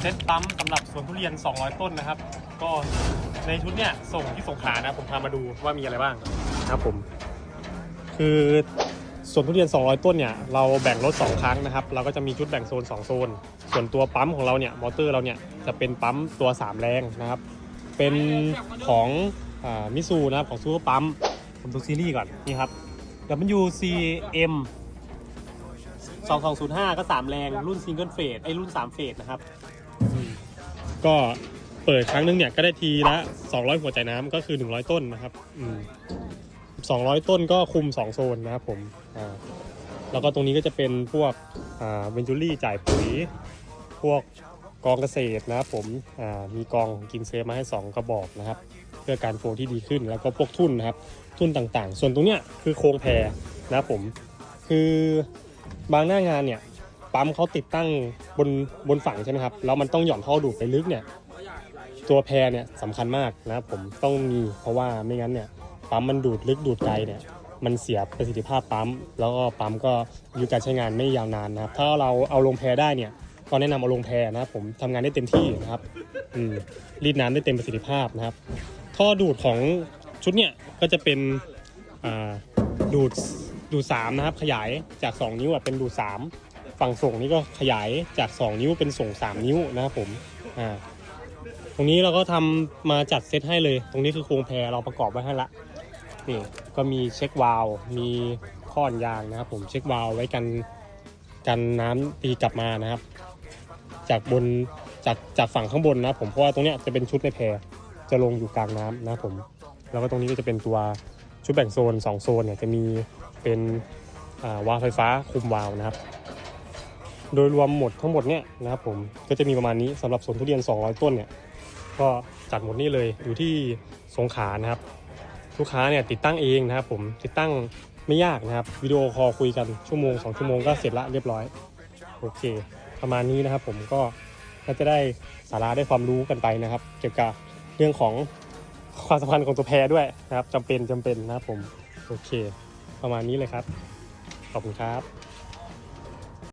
เซตปั๊มสำหรับสวนทุเรียน 200 ต้นนะครับ ก็ในชุดเนี้ยส่งที่สงขลานะผมพามาดูว่ามีอะไรบ้างนะครับผม คือสวนทุเรียน 200 ต้นเนี่ยเราแบ่งรถ 2 ครั้งนะครับ เราก็จะมีชุดแบ่งโซน 2 โซน ส่วนตัวปั๊มของเราเนี่ยมอเตอร์เราเนี่ยจะเป็นปั๊มตัว 3 แรงนะครับ เป็นของมิซูนะครับของซูเปอร์ปั๊มผมดูซีรีส์ก่อนนี่ครับ WCM 2205 ก็ 3 แรงรุ่นซิงเกิลเฟสไอรุ่น 3 เฟสนะครับ ก็เปิดครั้งนึงเนี่ยก็ได้ทีละ 200 หัวใจน้ำก็คือ 100 ต้นนะครับอืม200ต้นก็คุม 2 โซนนะครับผมอ่าแล้วก็ตรงนี้ก็จะเป็นพวกอ่าเวนจูรี่จ่ายปุ๋ย พวกกองเกษตรนะครับผมอ่ามีกองกินเซฟมาให้ 2 กระบอกนะครับ เพื่อการโฟที่ดีขึ้นแล้วก็พวกทุ่นนะครับ ทุ่นต่างๆ ส่วนตรงเนี้ยคือโครงแพรนะครับผมคือบางหน้างานเนี่ย ปั๊มเขาติดตั้งบนบนฝั่งใช่ไหมครับแล้วมันต้องหย่อนท่อดูดไปลึกเนี่ยตัวแพรเนี่ยสำคัญมากนะครับผมต้องมีเพราะว่าไม่งั้นเนี่ยปั๊มมันดูดลึกดูดไกลเนี่ยมันเสียประสิทธิภาพปั๊ม แล้วก็ปั๊มก็อายุการใช้งานไม่ยาวนานนะครับถ้าเราเอาลงแพรได้เนี่ยก็แนะนำเอาลงแพรนะครับผมทำงานได้เต็มที่นะครับอืมรีดน้ำได้เต็มประสิทธิภาพนะครับ ท่อดูดของชุดเนี่ยก็จะเป็นอ่าดูดดูดสามนะครับขยายจาก 2 นิ้วเป็นดูดสาม ฝั่งส่งนี่ก็ขยายจาก 2 นิ้วเป็นส่ง 3 นิ้วนะครับผมอ่าตรงนี้เราก็ทำมาจัดเซตให้เลย ตรงนี้คือโครงแพรเราประกอบไว้ให้ละนี่ก็มีเช็ควาล์วมีข้อนยางนะครับผมเช็ควาล์วไว้กันกันน้ำตีกลับมานะครับ จากบนจากจากฝั่งข้างบนนะผมเพราะว่าตรงเนี้ยจะเป็นชุดในแพรจะลงอยู่กลางน้ำนะผมแล้วก็ตรงนี้ก็จะเป็นตัวชุดแบ่งโซน 2 โซนเนี่ยจะมีเป็นวาล์วไฟฟ้าคุมวาล์วนะครับ โดยรวมหมดทั้งหมดเนี่ยนะครับผมก็จะมีประมาณนี้สำหรับสวนทุเรียน 200 ต้นเนี่ยก็จัดหมดนี่เลยอยู่ที่สงขานะครับลูกค้าเนี่ยติดตั้งเองนะครับผมติดตั้งไม่ยากนะครับวิดีโอคอลคุยกันชั่วโมง 2 ชั่วโมงก็เสร็จละเรียบร้อยโอเค ประมาณนี้นะครับผมก็ก็จะได้สาระได้ความรู้กันไปนะครับ เกี่ยวกับเรื่องของความสัมพันธ์ของตัวแพรด้วยนะครับจำเป็นจำเป็นนะครับผมโอเค ประมาณนี้เลยครับ ขอบคุณครับ